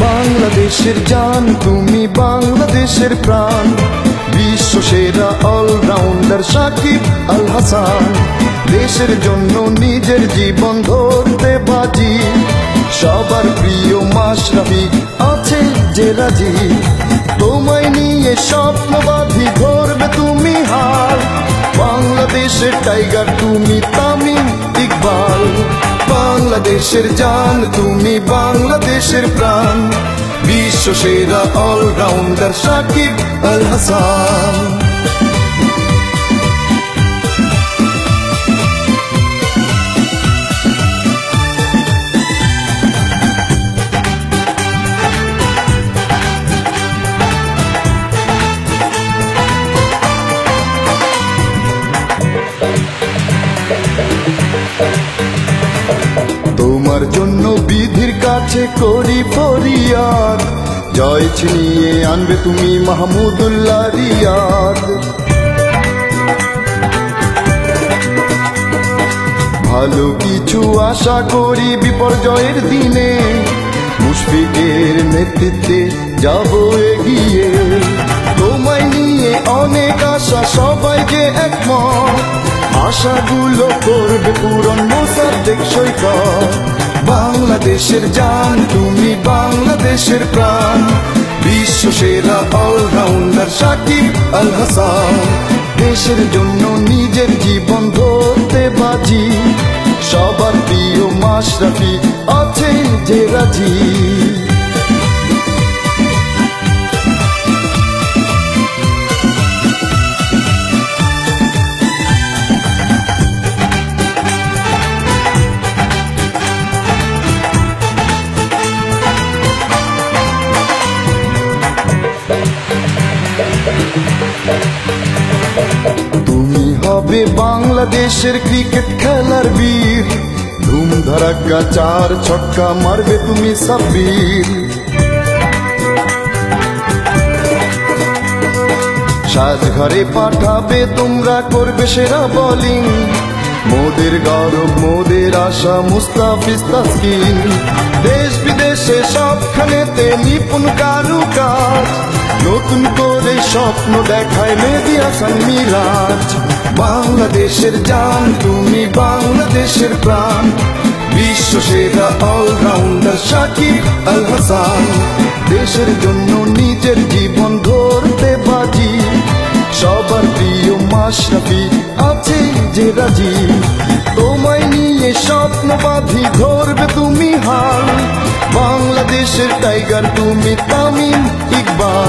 বাংলাদেশের জান, তুমি বাংলাদেশের প্রাণ। বিশ্ব সেরা অলরাউন্ডার সাকিব আল হাসান। দেশের জন্য নিজের জীবন ধরতে বাজি। সবার প্রিয় মাশরাফি আছে যে রাজি। তোমায় নিয়ে স্বপ্ন বাঁধি ধরবে তুমি হাল বাংলাদেশের টাইগার, তুমি তামিম ইকবাল। বাংলাদেশের জান, তুমি বাংলাদেশের প্রাণ বিশ্ব সেরা অলরাউন্ডার সাকিব আল হাসান। বিধির কাছে করি ফরিয়াদ। জয় ছিনিয়ে আনবে তুমি মাহমুদুল্লাহ রিয়াদ। ভালো কিছু আশা করি বিপর্যয়ের দিনে, মুশফিকের নেতৃত্বে যাব এগিয়ে। তোমায় নিয়ে অনেক আশা সবাই যে একমত। আশাগুলো করবে পূরণ টেকসই কর বাংলাদেশের জান, তুমি বাংলাদেশের প্রাণ। বিশ্ব সেরা অলরাউন্ডার সাকিব আল হাসান। দেশের জন্য নিজের জীবন ধরতে বাজি। সবার প্রিয় মাশরাফি আছে যে রাজি। তুমি হবে বাংলাদেশের ক্রিকেট খেলার বীর। ধুম ধারাক্কা চার ছক্কা মারবে তুমি সাব্বির। সাজঘরে পাঠাবে তোমরা করবে সেরা বোলিং মোদের গৌরব, মোদের আশা, মুস্তাফিজ তাসকিন। দেশ বিদেশে সবখানেতে নিপুণ কারুকাজ। নতুন করে স্বপ্ন দেখায় মেহেদি হাসান মিরাজ। বাংলাদেশের জান, তুমি বাংলাদেশের প্রাণ। বিশ্ব সেরা অলরাউন্ডার সাকিব আল হাসান। দেশের জন্য নিজের জীবন ধরতে বাজি। সবার প্রিয় মাশরাফি আছে যে রাজি। তোমায় নিয়ে স্বপ্ন বাঁধি ধরবে তুমি হাল। বাংলাদেশের টাইগার, তুমি তামিম ইকবাল।